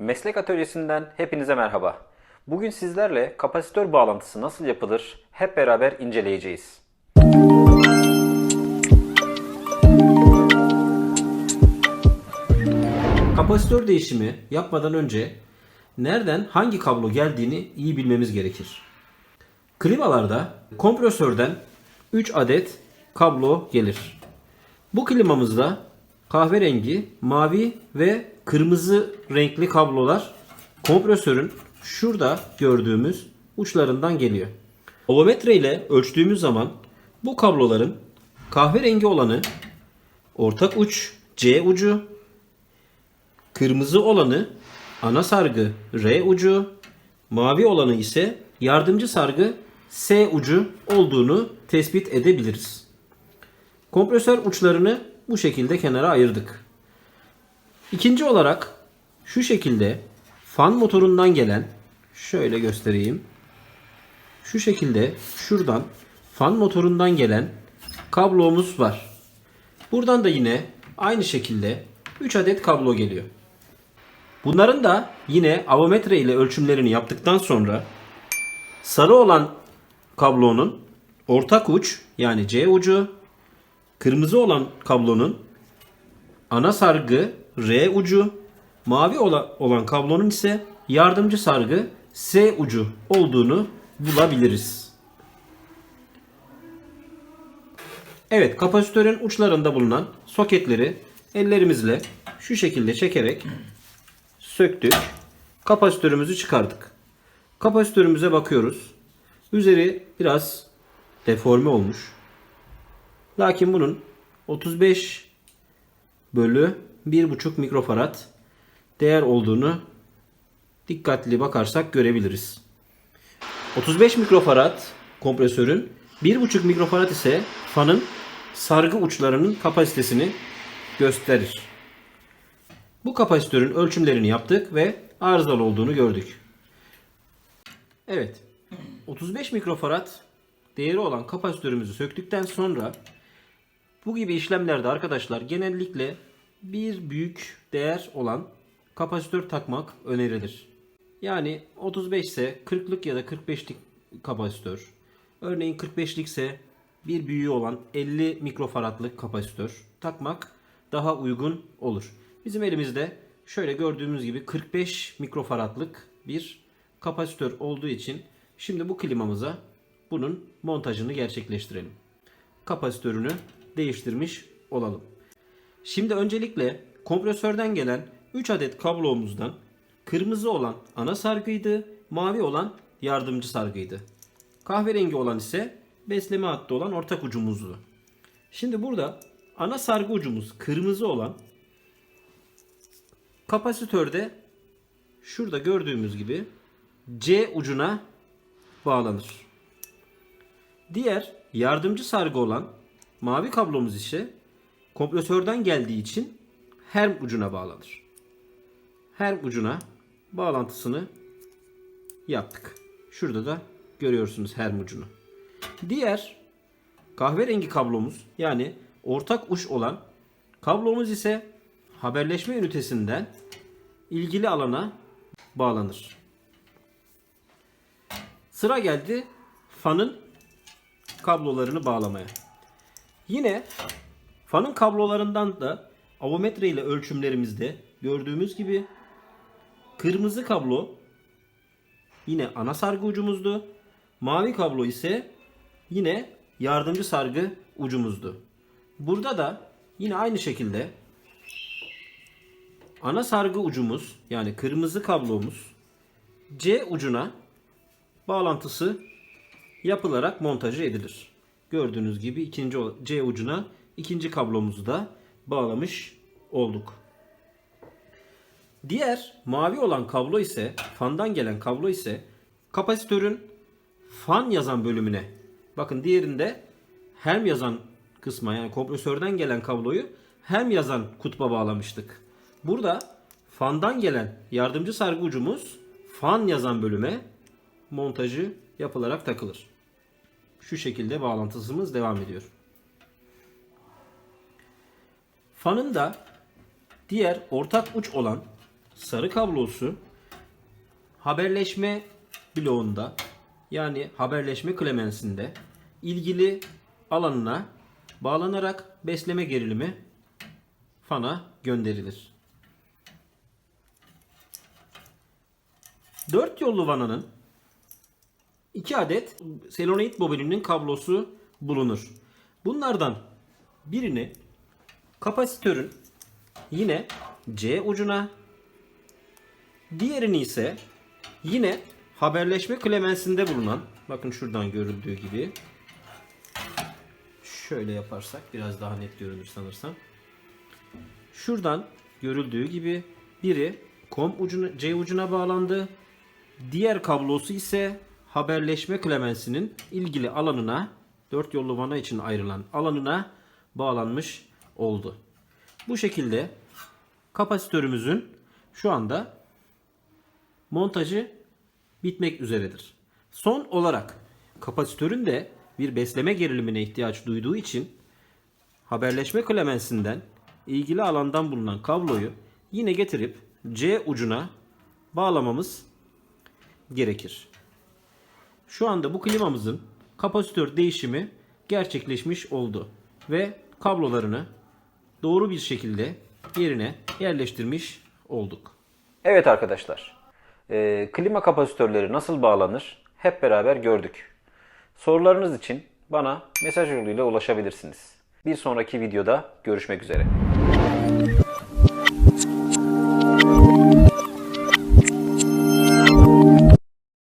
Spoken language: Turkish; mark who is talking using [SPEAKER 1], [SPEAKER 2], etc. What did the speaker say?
[SPEAKER 1] Meslek Atölyesi'nden hepinize merhaba. Bugün sizlerle kapasitör bağlantısı nasıl yapılır hep beraber inceleyeceğiz.
[SPEAKER 2] Kapasitör değişimi yapmadan önce nereden hangi kablo geldiğini iyi bilmemiz gerekir. Klimalarda kompresörden 3 adet kablo gelir. Bu klimamızda kahverengi, mavi ve kırmızı renkli kablolar kompresörün şurada gördüğümüz uçlarından geliyor. Ovometre ile ölçtüğümüz zaman bu kabloların kahverengi olanı ortak uç C ucu, Kırmızı olanı ana sargı R ucu, mavi olanı ise yardımcı sargı S ucu olduğunu tespit edebiliriz. Kompresör uçlarını bu şekilde kenara ayırdık. İkinci olarak şu şekilde fan motorundan gelen şöyle göstereyim. Şu şekilde şuradan fan motorundan gelen kablomuz var. Buradan da yine aynı şekilde 3 adet kablo geliyor. Bunların da yine avometre ile ölçümlerini yaptıktan sonra sarı olan kablonun ortak uç yani C ucu, kırmızı olan kablonun ana sargı R ucu, mavi ola- olan kablonun ise yardımcı sargı S ucu olduğunu bulabiliriz. Evet, kapasitörün uçlarında bulunan soketleri ellerimizle şu şekilde çekerek söktük. Kapasitörümüzü çıkardık. Kapasitörümüze bakıyoruz. Üzeri biraz deforme olmuş. Lakin bunun 35 bölü 1,5 mikrofarad değer olduğunu dikkatli bakarsak görebiliriz. 35 mikrofarad kompresörün 1,5 mikrofarad ise fanın sargı uçlarının kapasitesini gösterir. Bu kapasitörün ölçümlerini yaptık ve arızalı olduğunu gördük. Evet. 35 mikrofarad değeri olan kapasitörümüzü söktükten sonra bu gibi işlemlerde arkadaşlar genellikle bir büyük değer olan kapasitör takmak önerilir. Yani 35 ise 40'lık ya da 45'lik kapasitör. Örneğin 45'lik ise bir büyüğü olan 50 mikrofaradlık kapasitör takmak daha uygun olur. Bizim elimizde şöyle gördüğümüz gibi 45 mikrofaradlık bir kapasitör olduğu için şimdi bu klimamıza bunun montajını gerçekleştirelim. Kapasitörünü değiştirmiş olalım. Şimdi öncelikle kompresörden gelen 3 adet kablomuzdan kırmızı olan ana sargıydı, mavi olan yardımcı sargıydı. Kahverengi olan ise besleme hattı olan ortak ucumuzdu. Şimdi burada ana sargı ucumuz kırmızı olan kapasitörde şurada gördüğümüz gibi C ucuna bağlanır. Diğer yardımcı sargı olan mavi kablomuz ise kompresörden geldiği için her ucuna bağlanır. Her ucuna bağlantısını yaptık. Şurada da görüyorsunuz her ucunu. Diğer kahverengi kablomuz yani ortak uç olan kablomuz ise haberleşme ünitesinden ilgili alana bağlanır. Sıra geldi fanın kablolarını bağlamaya. Yine fanın kablolarından da avometre ile ölçümlerimizde gördüğümüz gibi kırmızı kablo yine ana sargı ucumuzdu. Mavi kablo ise yine yardımcı sargı ucumuzdu. Burada da yine aynı şekilde ana sargı ucumuz yani kırmızı kablomuz C ucuna bağlantısı yapılarak montajı edilir. Gördüğünüz gibi ikinci C ucuna ikinci kablomuzu da bağlamış olduk. Diğer mavi olan kablo ise fandan gelen kablo ise kapasitörün fan yazan bölümüne. Bakın diğerinde hem yazan kısma yani kompresörden gelen kabloyu hem yazan kutba bağlamıştık. Burada fandan gelen yardımcı sargı ucumuz fan yazan bölüme montajı yapılarak takılır. Şu şekilde bağlantısımız devam ediyor. Fanın da diğer ortak uç olan sarı kablosu haberleşme bloğunda yani haberleşme klemensinde ilgili alanına bağlanarak besleme gerilimi fana gönderilir. 4 yollu vananın 2 adet selenoid bobininin kablosu bulunur. Bunlardan birini kapasitörün yine C ucuna, diğerini ise yine haberleşme klemensinde bulunan, bakın şuradan görüldüğü gibi, şöyle yaparsak biraz daha net görünür sanırsam. Şuradan görüldüğü gibi biri COM ucuna, C ucuna bağlandı. Diğer kablosu ise haberleşme klemensinin ilgili alanına 4 yollu vana için ayrılan alanına bağlanmış oldu. Bu şekilde kapasitörümüzün şu anda montajı bitmek üzeredir. Son olarak kapasitörün de bir besleme gerilimine ihtiyaç duyduğu için haberleşme klemensinden ilgili alandan bulunan kabloyu yine getirip C ucuna bağlamamız gerekir. Şu anda bu klimamızın kapasitör değişimi gerçekleşmiş oldu ve kablolarını doğru bir şekilde yerine yerleştirmiş olduk.
[SPEAKER 1] Evet arkadaşlar, e, klima kapasitörleri nasıl bağlanır hep beraber gördük. Sorularınız için bana mesaj yoluyla ulaşabilirsiniz. Bir sonraki videoda görüşmek üzere.